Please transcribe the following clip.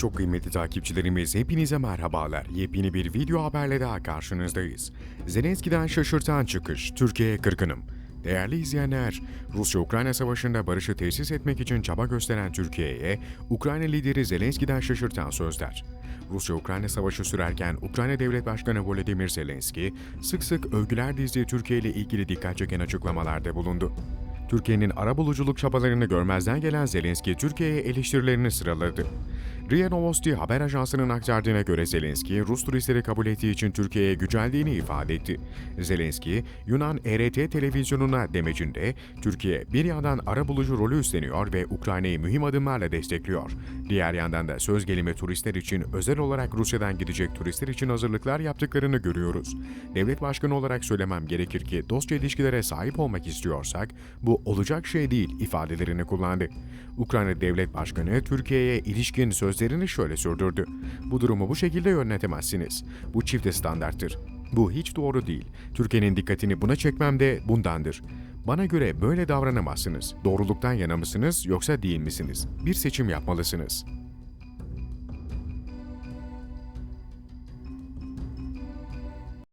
Çok kıymetli takipçilerimiz hepinize merhabalar. Yepyeni bir video haberle daha karşınızdayız. Zelenski'den şaşırtan çıkış, Türkiye'ye kırgınım. Değerli izleyenler, Rusya-Ukrayna savaşında barışı tesis etmek için çaba gösteren Türkiye'ye, Ukrayna lideri Zelenski'den şaşırtan sözler. Rusya-Ukrayna savaşı sürerken Ukrayna Devlet Başkanı Volodymyr Zelenski, sık sık övgüler dizdiği Türkiye ile ilgili dikkat çeken açıklamalarda bulundu. Türkiye'nin arabuluculuk çabalarını görmezden gelen Zelenski, Türkiye'ye eleştirilerini sıraladı. RIA Novosti haber ajansının aktardığına göre Zelenski, Rus turistleri kabul ettiği için Türkiye'ye gücendiğini ifade etti. Zelenski, Yunan ERT televizyonuna demecinde, Türkiye bir yandan arabulucu rolü üstleniyor ve Ukrayna'yı mühim adımlarla destekliyor. Diğer yandan da söz gelimi turistler için özel olarak Rusya'dan gidecek turistler için hazırlıklar yaptıklarını görüyoruz. Devlet başkanı olarak söylemem gerekir ki dostça ilişkilere sahip olmak istiyorsak bu olacak şey değil ifadelerini kullandı. Ukrayna Devlet Başkanı Türkiye'ye ilişkin sözlerini şöyle sürdürdü. Bu durumu bu şekilde yönetemezsiniz. Bu çifte standarttır. Bu hiç doğru değil. Türkiye'nin dikkatini buna çekmem de bundandır. Bana göre böyle davranamazsınız. Doğruluktan yana mısınız yoksa değil misiniz? Bir seçim yapmalısınız.